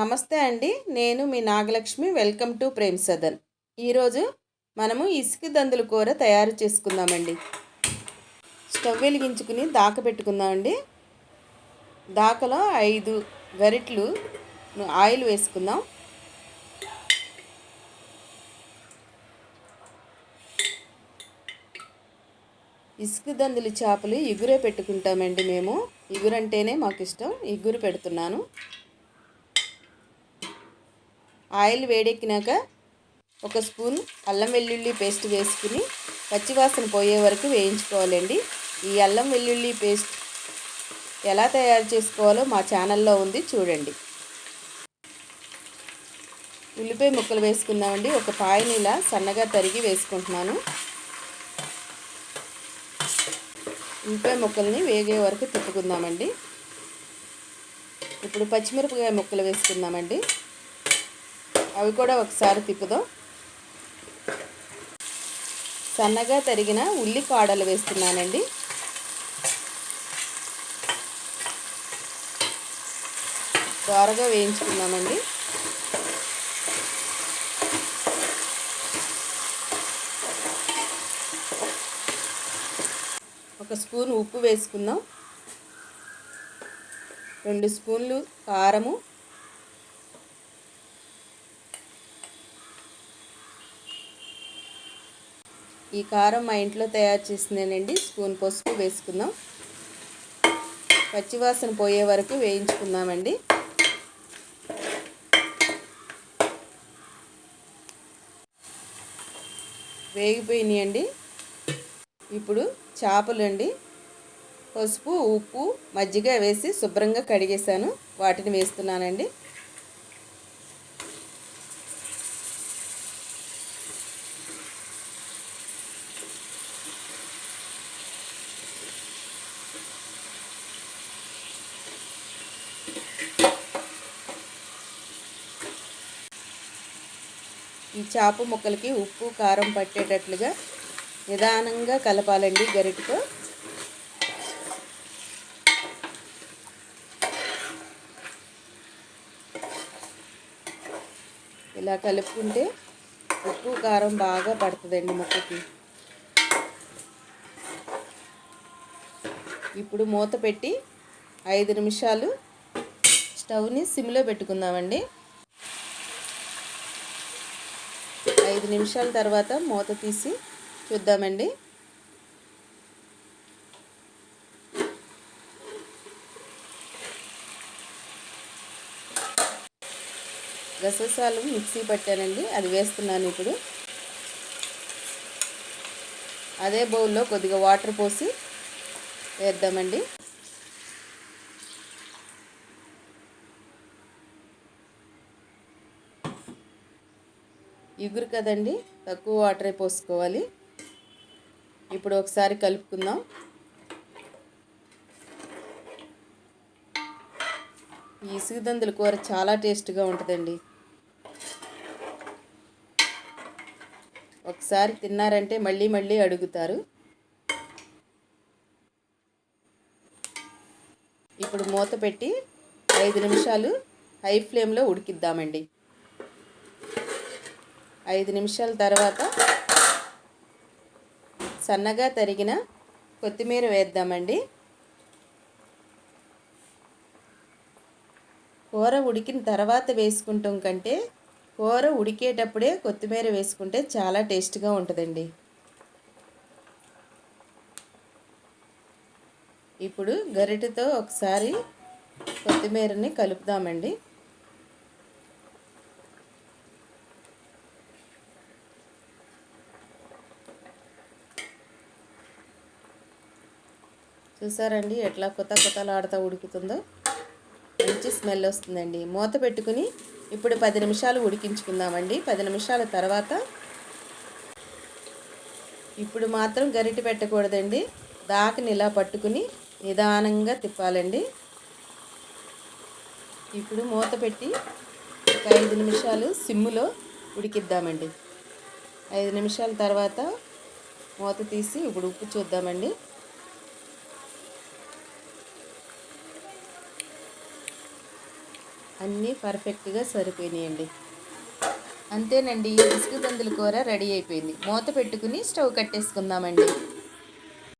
నమస్తే అండి నేను మీ నాగలక్ష్మి వెల్కమ్ టు ప్రేమ్ సదన్. ఈరోజు మనము ఇసుక దందుల కూర తయారు చేసుకుందామండి. స్టవ్ వెలిగించుకుని దాక పెట్టుకుందామండి దాకలో ఐదు గరిట్లు ఆయిల్ వేసుకుందాం. ఇసుక దందులు చేపలు ఇగురే పెట్టుకుంటామండి మేము. ఇగురంటేనే మాకు ఇష్టం ఇగురు పెడుతున్నాను. ఆయిల్ వేడెక్కినాక ఒక స్పూన్ అల్లం వెల్లుల్లి పేస్ట్ వేసుకుని పచ్చివాసన పోయే వరకు వేయించుకోవాలండి. ఈ అల్లం వెల్లుల్లి పేస్ట్ ఎలా తయారు చేసుకోవాలో మా ఛానల్లో ఉంది చూడండి. ఉల్లిపాయ ముక్కలు వేసుకుందామండి. ఒక పాయని ఇలా సన్నగా తరిగి వేసుకుంటున్నాను. ఉల్లిపాయ ముక్కల్ని వేగే వరకు తిప్పుకుందామండి. ఇప్పుడు పచ్చిమిరపకాయ ముక్కలు వేసుకుందామండి. అవి కూడా ఒకసారి తిప్పుదాం. సన్నగా తరిగిన ఉల్లి కాడలు వేస్తున్నానండి. త్వరగా వేయించుకున్నామండి ఒక స్పూన్ ఉప్పు వేసుకుందాం. రెండు స్పూన్లు కారము. ఈ కారం మా ఇంట్లో తయారు చేసిందేనండి. స్పూన్ పసుపు వేసుకుందాం. పచ్చివాసన పోయే వరకు వేయించుకుందామండి. వేగిపోయినాయండి. ఇప్పుడు చేపలు అండి పసుపు ఉప్పు మజ్జిగ వేసి శుభ్రంగా కడిగేసాను వాటిని వేస్తున్నానండి. ఈ చేప ముక్కలకి ఉప్పు కారం పట్టేటట్లుగా నిదానంగా కలపాలండి గరిటతో. ఇలా కలుపుకుంటే ఉప్పు కారం బాగా పడుతుందండి ముక్కకి. ఇప్పుడు మూత పెట్టి ఐదు నిమిషాలు స్టవ్ని సిమ్లో పెట్టుకుందామండి. ఐదు నిమిషాల తర్వాత మూత తీసి చూద్దామండి. గసగసాలు మిక్సీ పట్టానండి అది వేస్తున్నాను ఇప్పుడు. అదే బౌల్లో కొద్దిగా వాటర్ పోసి వేద్దామండి. ఇగురు కదండి తక్కువ వాటరే పోసుకోవాలి. ఇప్పుడు ఒకసారి కలుపుకుందాం. ఈ ఇసుగుదందుల కూర చాలా టేస్ట్గా ఉంటుందండి. ఒకసారి తిన్నారంటే మళ్ళీ మళ్ళీ అడుగుతారు. ఇప్పుడు మూత పెట్టి ఐదు నిమిషాలు హై ఫ్లేమ్లో ఉడికిద్దామండి. ఐదు నిమిషాల తర్వాత సన్నగా తరిగిన కొత్తిమీర వేద్దామండి. కూర ఉడికిన తర్వాత వేసుకుంటాం కంటే కూర ఉడికేటప్పుడే కొత్తిమీర వేసుకుంటే చాలా టేస్ట్గా ఉంటుందండి. ఇప్పుడు గరిటెతో ఒకసారి కొత్తిమీరని కలుపుదామండి. చూసారండి ఎట్లా కొత్త కొత్తలాడుతూ ఉడుకుతుందో? మంచి స్మెల్ వస్తుందండి. మూత పెట్టుకుని ఇప్పుడు పది నిమిషాలు ఉడికించుకుందామండి. పది నిమిషాల తర్వాత ఇప్పుడు మాత్రం గరిటె పెట్టకూడదండి. దాకని ఇలా పట్టుకుని నిదానంగా తిప్పాలండి. ఇప్పుడు మూత పెట్టి ఒక ఐదు నిమిషాలు సిమ్ములో ఉడికిద్దామండి. ఐదు నిమిషాల తర్వాత మూత తీసి ఇప్పుడు ఉప్పు చూద్దామండి. అన్నీ పర్ఫెక్ట్గా సరిపోయినాయండి. అంతేనండి ఇసుక బందులు కూర రెడీ అయిపోయింది. మూత పెట్టుకుని స్టవ్ కట్టేసుకుందామండి.